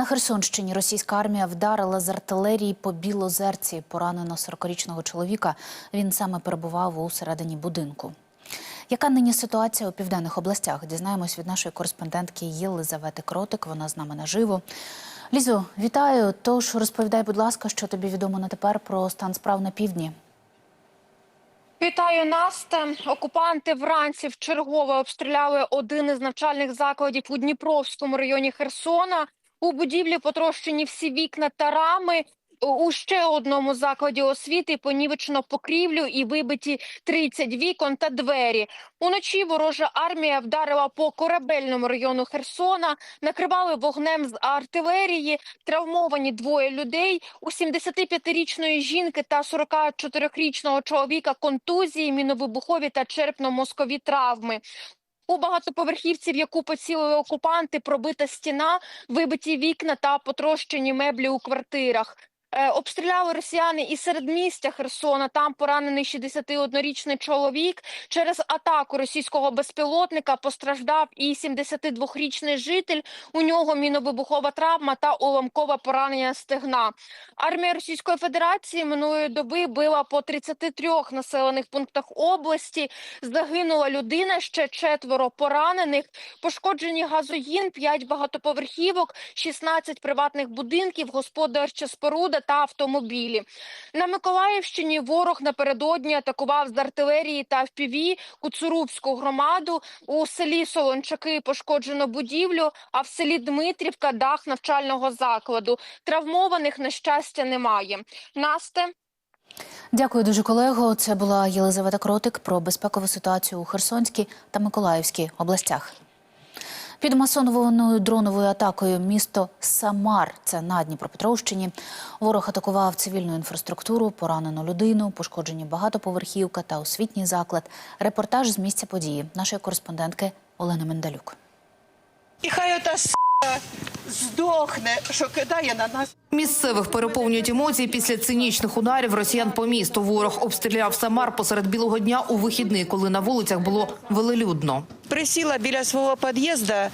На Херсонщині російська армія вдарила з артилерії по Білозерці. Поранено 40-річного чоловіка. Він саме перебував у середині будинку. Яка нині ситуація у південних областях? Дізнаємось від нашої кореспондентки Єлизавети Кротик. Вона з нами наживо. Лізо, вітаю. Тож розповідай, будь ласка, що тобі відомо на тепер про стан справ на півдні. Вітаю Насте. Окупанти вранці вчергове обстріляли один із навчальних закладів у Дніпровському районі Херсона. У будівлі потрощені всі вікна та рами. У ще одному закладі освіти понівечено покрівлю і вибиті 30 вікон та двері. Уночі ворожа армія вдарила по корабельному району Херсона, накривали вогнем з артилерії, травмовані двоє людей. У 75-річної жінки та 44-річного чоловіка контузії, міновибухові та черепно-мозкові травми. У багатоповерхівці, в яку поцілили окупанти, пробита стіна, вибиті вікна та потрощені меблі у квартирах. Е, обстріляли росіяни і середмістя Херсона. Там поранений 61-річний чоловік. Через атаку російського безпілотника постраждав і 72-річний житель. У нього міновибухова травма та уламкове поранення стегна. Армія Російської Федерації минулої доби била по 33 населених пунктах області. Загинула людина, ще четверо поранених. Пошкоджені газогін, 5 багатоповерхівок, 16 приватних будинків, господарча споруда та автомобілі. На Миколаївщині ворог напередодні атакував з артилерії та ФПВ Куцурубську громаду. У селі Солончаки пошкоджено будівлю, а в селі Дмитрівка дах навчального закладу. Травмованих, на щастя, немає. Насте. Дякую дуже, колего. Це була Єлизавета Кротик про безпекову ситуацію у Херсонській та Миколаївській областях. Під масонованою дроновою атакою місто Самар, це на Дніпропетровщині. Ворог атакував цивільну інфраструктуру, поранену людину, пошкоджені багатоповерхівка та освітній заклад. Репортаж з місця події нашої кореспондентки Олени Мендалюк. І хай ота здохне, що кидає на нас. Місцевих переповнюють емоції після цинічних ударів росіян по місту. Ворог обстріляв Самар посеред білого дня у вихідний, коли на вулицях було велелюдно. Присіла біля свого під'їзду е,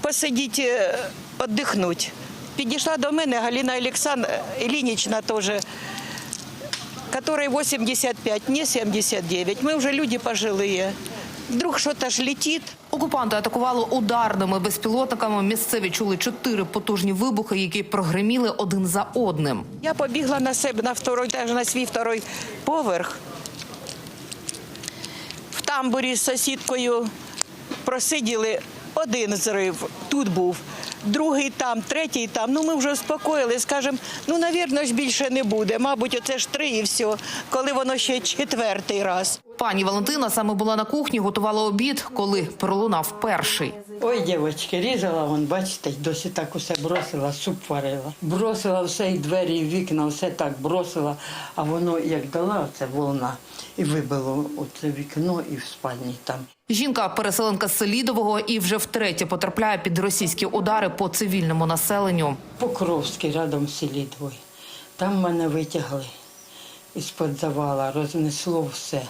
посидіти, е, віддихнути. Підійшла до мене Галина Олександр Ілінічна теж, которой 85, мне 79. Мы уже люди пожилые. Вдруг что-то ж летит. Окупанти атакували ударними безпілотниками. Місцеві чули чотири потужні вибухи, які прогреміли один за одним. Я побігла на себе на второй, теж на свій второй поверх. В тамбурі з сусідкою просиділи один зрив, тут був, другий там, третій там. Ну ми вже успокоїли, скажемо, ну, навірно, ж більше не буде. Мабуть, оце ж три і все, коли воно ще четвертий раз. Пані Валентина саме була на кухні, готувала обід, коли пролунав перший. Ой, дівчатки, різала, вон, бачите, досі так усе бросила, суп варила. Бросила все, і двері, і вікна, все так бросила, а воно як дала оце волна і вибило оце вікно і в спальні там. Жінка переселенка з Селідового і вже втретє потрапляє під російські удари по цивільному населенню. Покровський рядом в селі двоє. Там мене витягли із-під завала, рознесло все.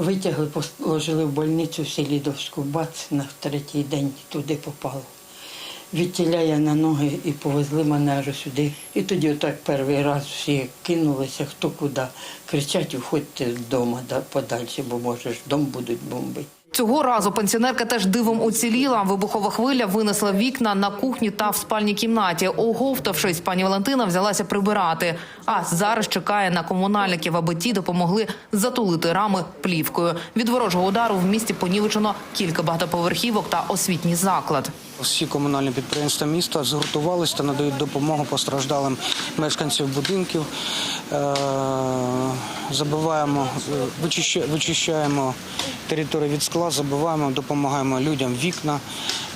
Витягли, положили в больницю в Селідовську, бац, на третій день туди попало. Відтіля я на ноги і повезли мене аж сюди. І тоді отак перший раз всі кинулися, хто куди. Кричать, виходьте вдома да, подальше, бо може ж дом будуть бомбити. Цього разу пенсіонерка теж дивом уціліла. Вибухова хвиля винесла вікна на кухні та в спальній кімнаті. Оговтавшись, пані Валентина взялася прибирати. А зараз чекає на комунальників, аби ті допомогли затулити рами плівкою. Від ворожого удару в місті понівечено кілька багатоповерхівок та освітній заклад. Всі комунальні підприємства міста згуртувалися та надають допомогу постраждалим мешканців будинків. Е, Забиваємо, вичища- вичищаємо територію від скла, забиваємо, допомагаємо людям вікна,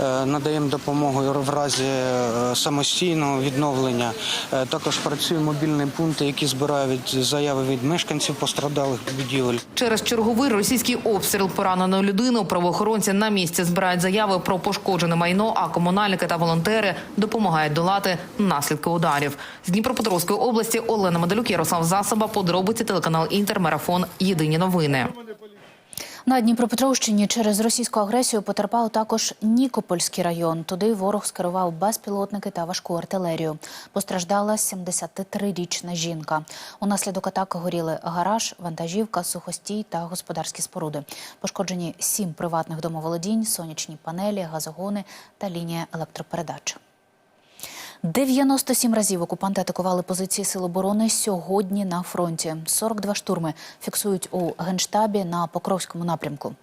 надаємо допомогу в разі е, самостійного відновлення. Е, Також працює мобільний пункт, який збирає заяви від мешканців постраждалих будівель. Через черговий російський обстріл пораненої людини правоохоронці на місці збирають заяви про пошкоджене майно, а комунальники та волонтери допомагають долати наслідки ударів. З Дніпропетровської області Олена Медалюк, Ярослав Засоба, подробиці телеканал Інтер, марафон. Єдині новини. На Дніпропетровщині через російську агресію потерпав також Нікопольський район. Туди ворог скерував безпілотники та важку артилерію. Постраждала 73-річна жінка. Унаслідок атаки горіли гараж, вантажівка, сухостій та господарські споруди. Пошкоджені сім приватних домоволодінь, сонячні панелі, газогони та лінія електропередач. 97 разів окупанти атакували позиції Сил оборони сьогодні на фронті. 42 штурми фіксують у генштабі на Покровському напрямку.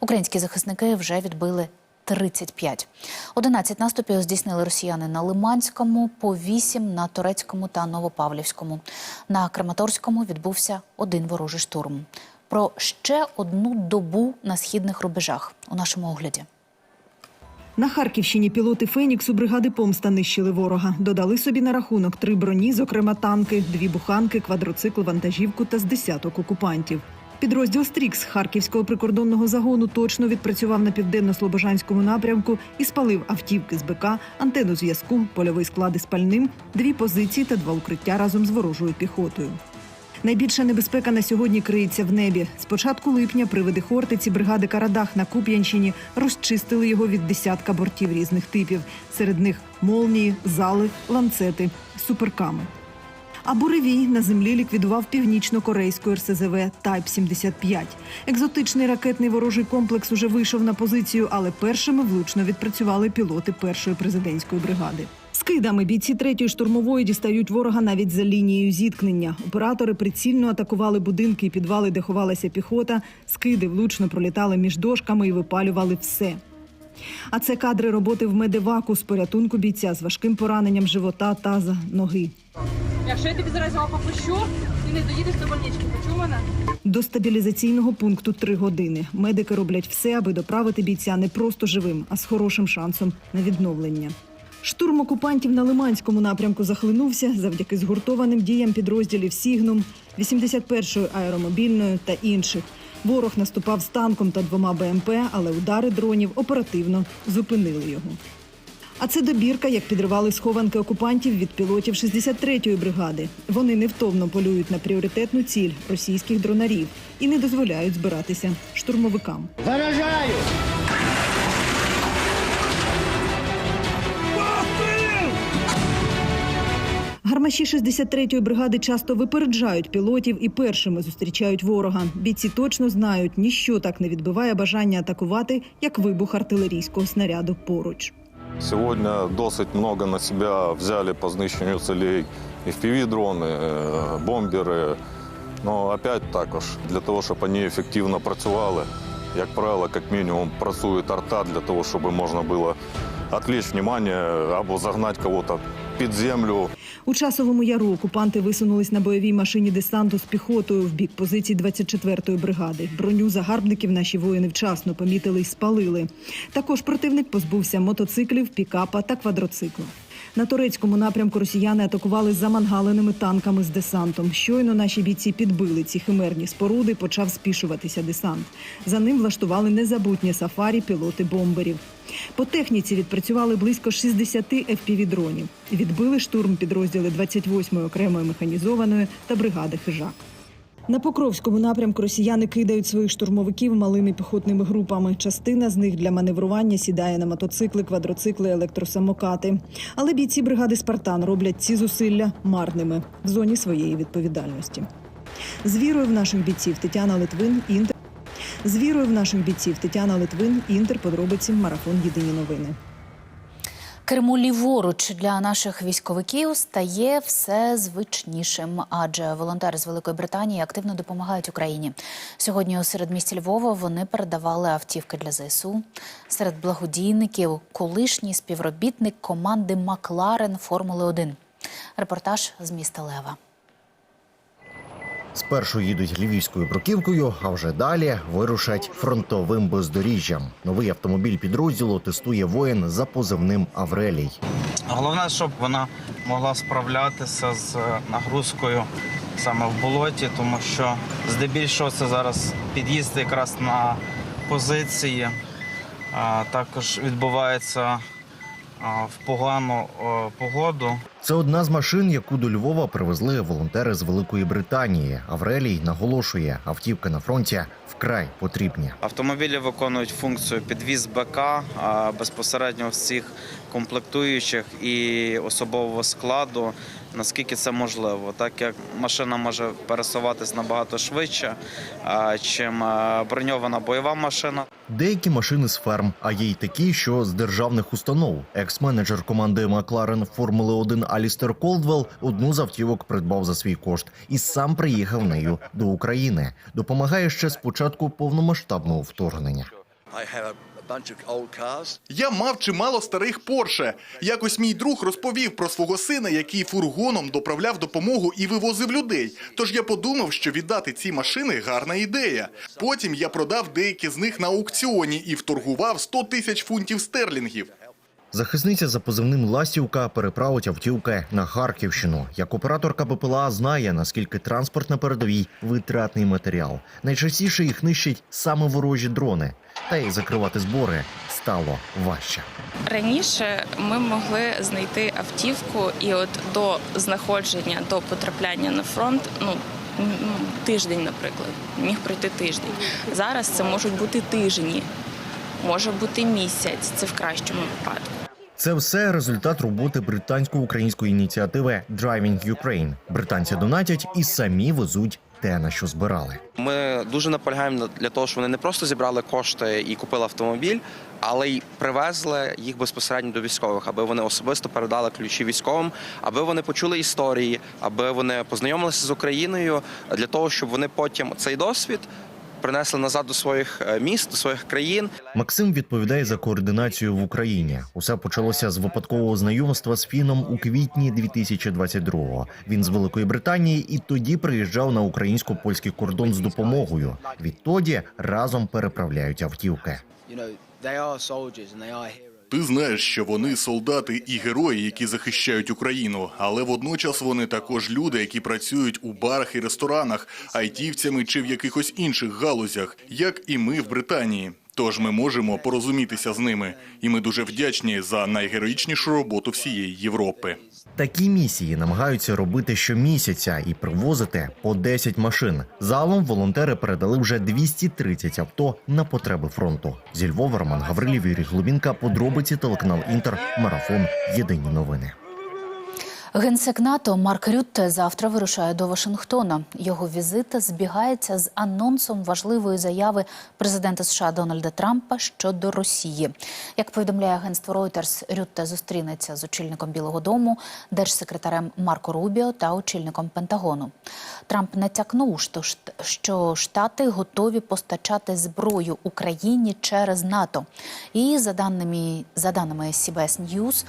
Українські захисники вже відбили 35. 11 наступів здійснили росіяни на Лиманському, по 8 на Турецькому та Новопавлівському. На Краматорському відбувся один ворожий штурм. Про ще одну добу на східних рубежах у нашому огляді. На Харківщині пілоти Феніксу бригади Помста нищили ворога. Додали собі на рахунок три броні, зокрема танки, дві буханки, квадроцикл, вантажівку та з десяток окупантів. Підрозділ Стрікс Харківського прикордонного загону точно відпрацював на південно-слобожанському напрямку і спалив автівки з БК, антенну зв'язку, польовий склад із пальним, дві позиції та два укриття разом з ворожою піхотою. Найбільша небезпека на сьогодні криється в небі. З початку липня привиди Хортиці бригади Карадах на Куп'янщині розчистили його від десятка бортів різних типів. Серед них молнії, зали, ланцети, суперками. А буревій на землі ліквідував північно-корейську РСЗВ Тайп 75 Екзотичний ракетний ворожий комплекс уже вийшов на позицію, але першими влучно відпрацювали пілоти першої президентської бригади. Скидами бійці третьої штурмової дістають ворога навіть за лінією зіткнення. Оператори прицільно атакували будинки і підвали, де ховалася піхота. Скиди влучно пролітали між дошками і випалювали все. А це кадри роботи в медеваку з порятунку бійця з важким пораненням живота, таза, ноги. Якщо я тобі зараз його попущу, ти не доїдеш до больнички. Почув мене? До стабілізаційного пункту три години. Медики роблять все, аби доправити бійця не просто живим, а з хорошим шансом на відновлення. Штурм окупантів на Лиманському напрямку захлинувся завдяки згуртованим діям підрозділів Сігнум, 81-ї аеромобільної та інших. Ворог наступав з танком та двома БМП, але удари дронів оперативно зупинили його. А це добірка, як підривали схованки окупантів від пілотів 63-ї бригади. Вони невтомно полюють на пріоритетну ціль російських дронарів і не дозволяють збиратися штурмовикам. Гармаші 63-ї бригади часто випереджають пілотів і першими зустрічають ворога. Бійці точно знають, ніщо так не відбиває бажання атакувати, як вибух артилерійського снаряду поруч. Сегодня досить много на себя взяли по знищенню целей FPV-дрони, е, бомбери. Ну, опять також, для того, щоб вони ефективно працювали, як правило, як мінімум працює арта для того, щоб можна було відвлечь внимание або загнать кого-то під землю, У часовому яру окупанти висунулись на бойовій машині десанту з піхотою в бік позицій 24-ї бригади. Броню загарбників наші воїни вчасно помітили й спалили. Також противник позбувся мотоциклів, пікапа та квадроцикла. На турецькому напрямку росіяни атакували замангаленими танками з десантом. Щойно наші бійці підбили ці химерні споруди, почав спішуватися десант. За ним влаштували незабутнє сафарі пілоти бомберів. По техніці відпрацювали близько 60 FPV-дронів. Відбили штурм підрозділи 28-ї окремої механізованої та бригади хижак. На Покровському напрямку росіяни кидають своїх штурмовиків малими піхотними групами. Частина з них для маневрування сідає на мотоцикли, квадроцикли, електросамокати. Але бійці бригади Спартан роблять ці зусилля марними в зоні своєї відповідальності. З вірою в наших бійців Тетяна Литвин Інтер. З вірою в наших бійців Тетяна Литвин Інтер. Подробиці марафон Єдині новини. Кермо ліворуч для наших військовиків стає все звичнішим, адже волонтери з Великої Британії активно допомагають Україні. Сьогодні у середмісті Львова вони передавали автівки для ЗСУ. Серед благодійників колишній співробітник команди Макларен Формули 1 Репортаж з міста Лева. Спершу їдуть львівською бруківкою, а вже далі вирушать фронтовим бездоріжжям. Новий автомобіль підрозділу тестує воїн за позивним Аврелій. Головне, щоб вона могла справлятися з нагрузкою саме в болоті, тому що здебільшого це зараз під'їзд якраз на позиції. Також відбувається в погану е, погоду. Це одна з машин, яку до Львова привезли волонтери з Великої Британії. Аврелій наголошує, автівки на фронті вкрай потрібні. Автомобілі виконують функцію підвіз БК безпосередньо всіх комплектуючих і особового складу, наскільки це можливо, так як машина може пересуватись набагато швидше, чим броньована бойова машина. Деякі машини з ферм, а є й такі, що з державних установ. Екс-менеджер команди Макларен Формули 1 Алістер Колдвелл одну з автівок придбав за свій кошт і сам приїхав нею до України. Допомагає ще з початку повномасштабного вторгнення. Я мав чимало старих Порше. Якось мій друг розповів про свого сина, який фургоном доправляв допомогу і вивозив людей. Тож я подумав, що віддати ці машини гарна ідея. Потім я продав деякі з них на аукціоні і вторгував 100 тисяч фунтів стерлінгів. Захисниця за позивним Ластівка переправить автівки на Харківщину. Як операторка БПЛА знає, наскільки транспорт на передовій витратний матеріал. Найчастіше їх нищать саме ворожі дрони. Та й закривати збори стало важче. Раніше ми могли знайти автівку, і от до знаходження, до потрапляння на фронт, ну тиждень, наприклад, міг пройти тиждень. Зараз це можуть бути тижні, може бути місяць. Це в кращому випадку. Це все результат роботи британсько-української ініціативи Driving Ukraine. Британці донатять і самі везуть те, на що збирали. Ми дуже наполягаємо на- для того, щоб вони не просто зібрали кошти і купили автомобіль, але й привезли їх безпосередньо до військових, аби вони особисто передали ключі військовим, аби вони почули історії, аби вони познайомилися з Україною для того, щоб вони потім цей досвід принесли назад до своїх е, міст, до своїх країн. Максим відповідає за координацію в Україні. Усе почалося з випадкового знайомства з фіном у квітні 2022-го. Він з Великої Британії і тоді приїжджав на українсько-польський кордон з допомогою. Відтоді разом переправляють автівки. Ти знаєш, що вони солдати і герої, які захищають Україну, але водночас вони також люди, які працюють у барах і ресторанах, айтівцями чи в якихось інших галузях, як і ми в Британії. Тож ми можемо порозумітися з ними, і ми дуже вдячні за найгероїчнішу роботу всієї Європи. Такі місії намагаються робити щомісяця і привозити по 10 машин. Залом волонтери передали вже 230 авто на потреби фронту. Зі Львова Роман Гаврилів, Юрій Глубінка, подробиці телеканал Інтер, марафон. Єдині новини. Генсек НАТО Марк Рютте завтра вирушає до Вашингтона. Його візит збігається з анонсом важливої заяви президента США Дональда Трампа щодо Росії. Як повідомляє агентство Reuters, Рютте зустрінеться з очільником Білого Дому, держсекретарем Марко Рубіо та очільником Пентагону. Трамп натякнув, що Штати готові постачати зброю Україні через НАТО. І за даними за даними CBS News,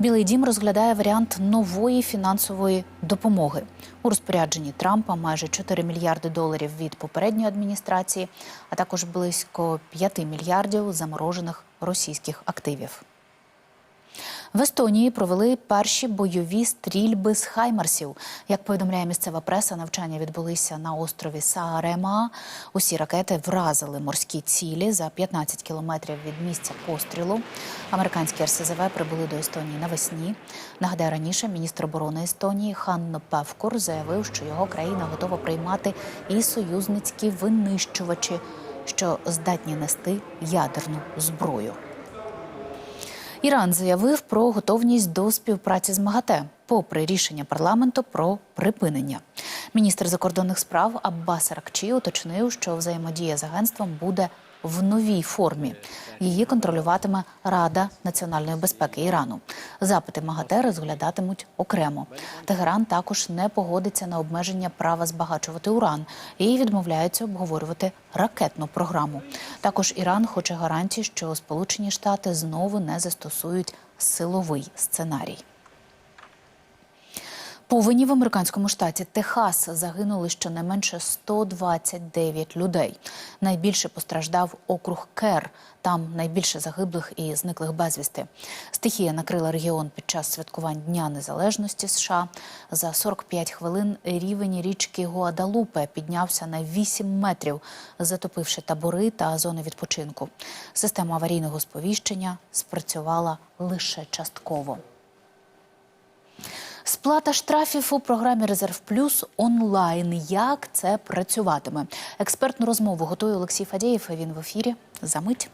Білий дім розглядає варіант нової фінансової допомоги у розпорядженні Трампа майже 4 мільярди доларів від попередньої адміністрації, а також близько 5 мільярдів заморожених російських активів. В Естонії провели перші бойові стрільби з хаймарсів. Як повідомляє місцева преса, навчання відбулися на острові Саарема. Усі ракети вразили морські цілі за 15 кілометрів від місця пострілу. Американські РСЗВ прибули до Естонії навесні. Нагадаю, раніше міністр оборони Естонії Ханно Певкур заявив, що його країна готова приймати і союзницькі винищувачі, що здатні нести ядерну зброю. Іран заявив про готовність до співпраці з МАГАТЕ, попри рішення парламенту про припинення. Міністр закордонних справ Аббас Ракчі уточнив, що взаємодія з агентством буде в новій формі. Її контролюватиме Рада національної безпеки Ірану. Запити МАГАТЕ розглядатимуть окремо. Тегеран також не погодиться на обмеження права збагачувати уран і відмовляється обговорювати ракетну програму. Також Іран хоче гарантій, що Сполучені Штати знову не застосують силовий сценарій. Повені в американському штаті Техас загинули щонайменше 129 людей. Найбільше постраждав округ Кер. Там найбільше загиблих і зниклих безвісти. Стихія накрила регіон під час святкувань Дня Незалежності США. За 45 хвилин рівень річки Гуадалупе піднявся на 8 метрів, затопивши табори та зони відпочинку. Система аварійного сповіщення спрацювала лише частково. Сплата штрафів у програмі Резерв Плюс онлайн. Як це працюватиме? Експертну розмову готує Олексій Фадєєв. Він в ефірі. За мить.